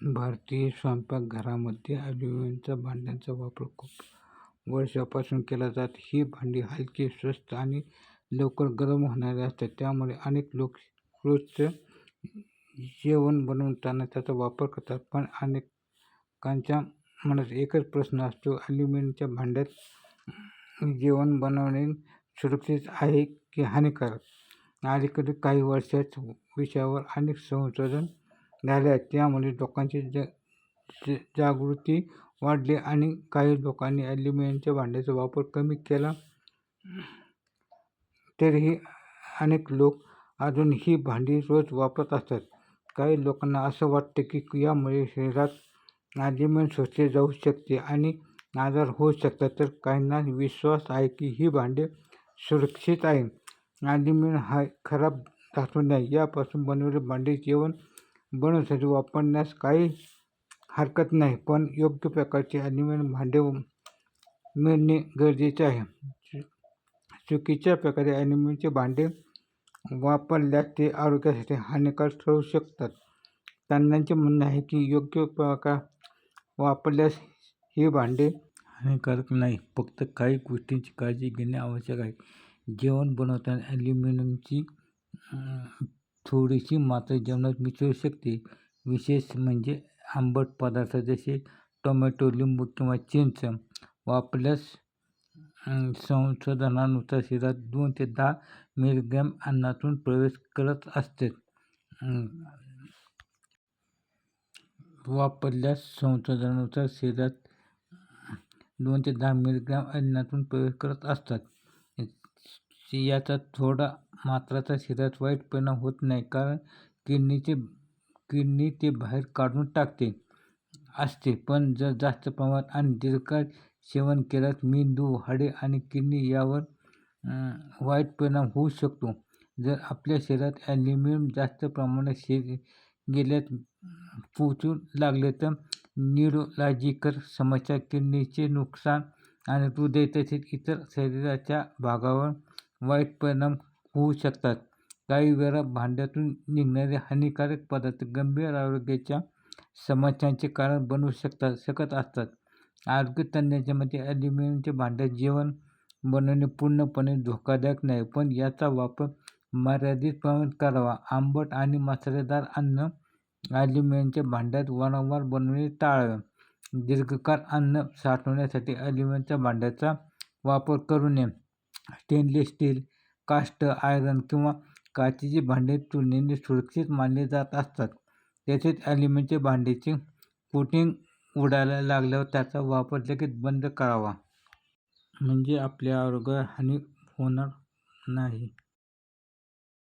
भारतीय स्वयंपाकघरामध्ये अल्युमिनियमच्या भांड्यांचा वापर खूप वर्षांपासून केला जातो. ही भांडी हलकी, स्वस्त आणि लवकर गरम होणारी असतात. त्यामुळे अनेक लोक रोजचं जेवण बनवताना त्याचा वापर करतात. पण अनेकांच्या मनात एकच प्रश्न असतो, ॲल्युमिनियमच्या भांड्यात जेवण बनवणे सुरक्षित आहे की हानिकारक? अलीकडील काही वर्षांत विषयावर अनेक संशोधन झाल्या आहेत. त्यामुळे लोकांची जागृती वाढली आणि काही लोकांनी ॲल्युमिनियमच्या भांड्याचा वापर कमी केला. तरीही अनेक लोक अजूनही ही भांडी रोज वापरत असतात. काही लोकांना असं वाटतं की यामुळे शरीरात ॲल्युमिनियम शोषले जाऊ शकते आणि आजार होऊ शकतात. तर काहींना विश्वास आहे की ही भांडी सुरक्षित आहे ॲल्युमिनियम हा खराब धातू नाही. यापासून बनवलेले भांडी जेवण बनवण्यासाठी वापरण्यास काही हरकत नाही. पण योग्य प्रकारचे ॲल्युमिनियम भांडे मिळणे गरजेचे आहे. चुकीच्या प्रकारे ॲल्युमिनियमचे भांडे वापरल्यास ते आरोग्यासाठी हानिकारक ठरू शकतात. तज्ज्ञांचे म्हणणे आहे की योग्य प्रकार वापरल्यास ही भांडे हानिकारक नाही फक्त काही गोष्टींची काळजी घेणे आवश्यक आहे. जेवण बनवताना ॲल्युमिनियमची थोडीशी मात्र जेवणात मिसळू शकते. विशेष म्हणजे आंबट पदार्थ जसे टोमॅटो, लिंबू किंवा चिंच वापरल्यास. संशोधनानुसार शरीरात दोन ते दहा मिलीग्रॅम अन्नातून प्रवेश करत असते वापरल्यास संशोधनानुसार शरीरात दोन ते दहा मिलीग्रॅम अन्नातून प्रवेश करत असतात. याचा थोडा मात्राचा शरीरात वाईट परिणाम होत नाही. कारण किडनीचे किडनी ते बाहेर काढून टाकते असते. पण जर जास्त प्रमाणात आणि दीर्घकाळ सेवन केल्यास मेंदू, हाडे आणि किडनी यावर वाईट परिणाम होऊ शकतो. जर आपल्या शरीरात ॲल्युमिनियम जास्त प्रमाणात गेल्यास पोचू लागले तर न्यूरोलॉजिकल समस्या, किडनीचे नुकसान आणि हृदय तसेच इतर शरीराच्या भागावर वाईट परिणाम होऊ शकतात. काही वेळा भांड्यातून निघणारे हानिकारक पदार्थ गंभीर आरोग्याच्या समस्यांचे कारण बनू शकत असतात. आरोग्य तज्ज्ञांच्या मते ॲल्युमिनियमचे भांड्यात जेवण बनवणे पूर्णपणे धोकादायक नाही. पण याचा वापर मर्यादित प्रमाणात करावा. आंबट आणि मसालेदार अन्न ॲल्युमिनियमच्या भांड्यात वारंवार बनवणे टाळावे. दीर्घकाळ अन्न साठवण्यासाठी ॲल्युमिनियमच्या भांड्याचा वापर करू नये. स्टेनलेस स्टील, कास्ट आयरन किंवा काचेची भांडी तुलनेने सुरक्षित मानले जात असतात. तसेच ॲल्युमिनियमच्या भांड्याचे कोटिंग उडायला लागल्यावर त्याचा वापर लगेच बंद करावा. म्हणजे आपल्या आरोग्याला हानी होणार नाही.